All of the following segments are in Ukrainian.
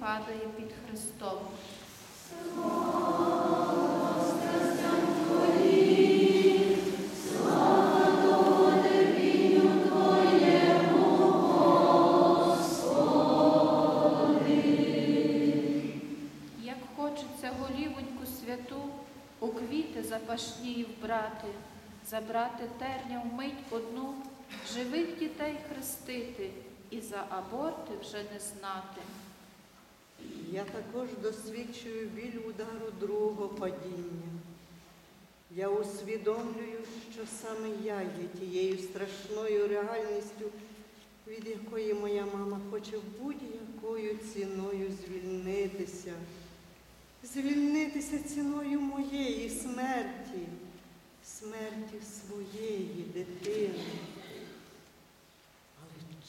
падає під Христом. Як хочеться голівоньку святу у квіти запашні вбрати, забрати терня вмить одну, живих дітей хрестити і за аборти вже не знати. Я також досвідчую біль удару другого падіння. Я усвідомлюю, що саме я є тією страшною реальністю, від якої моя мама хоче будь-якою ціною звільнитися. Звільнитися ціною моєї смерті, смерті своєї дитини.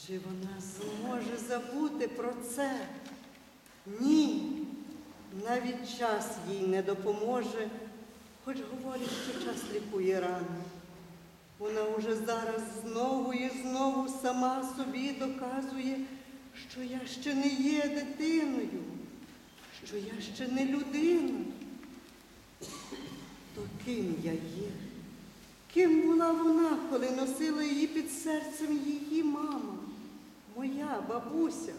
Чи вона зможе забути про це? Ні, навіть час їй не допоможе, хоч говорить, що час лікує рани. Вона уже зараз знову і знову сама собі доказує, що я ще не є дитиною, що я ще не людина. То ким я є? Ким була вона, коли носила її під серцем її мама, моя бабуся?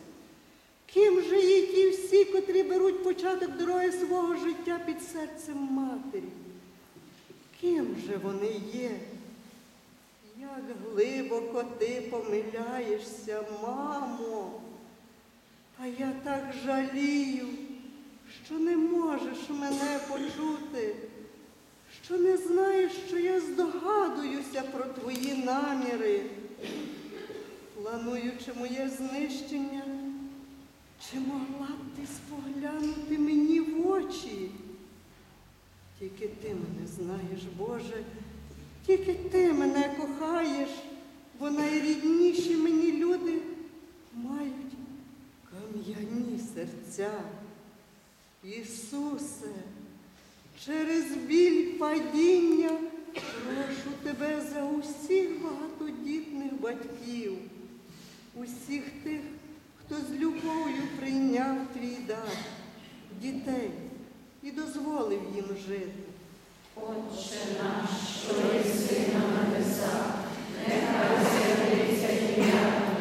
Ким же є ті всі, котрі беруть початок дороги свого життя під серцем матері? Ким же вони є? Як глибоко ти помиляєшся, мамо, а я так жалію, що не можеш мене почути, що не знаєш, що я здогадуюся про твої наміри, плануючи моє знищення. Чи могла б ти споглянути мені в очі? Тільки ти мене знаєш, Боже, тільки ти мене кохаєш, бо найрідніші мені люди мають кам'яні серця. Ісусе, через біль падіння прошу тебе за усіх багатодітних батьків, усіх тих, хто з любов'ю прийняв твій дар, дітей і дозволив їм жити. Отче наш, що єси на небесах, нехай з'явиться ім'я.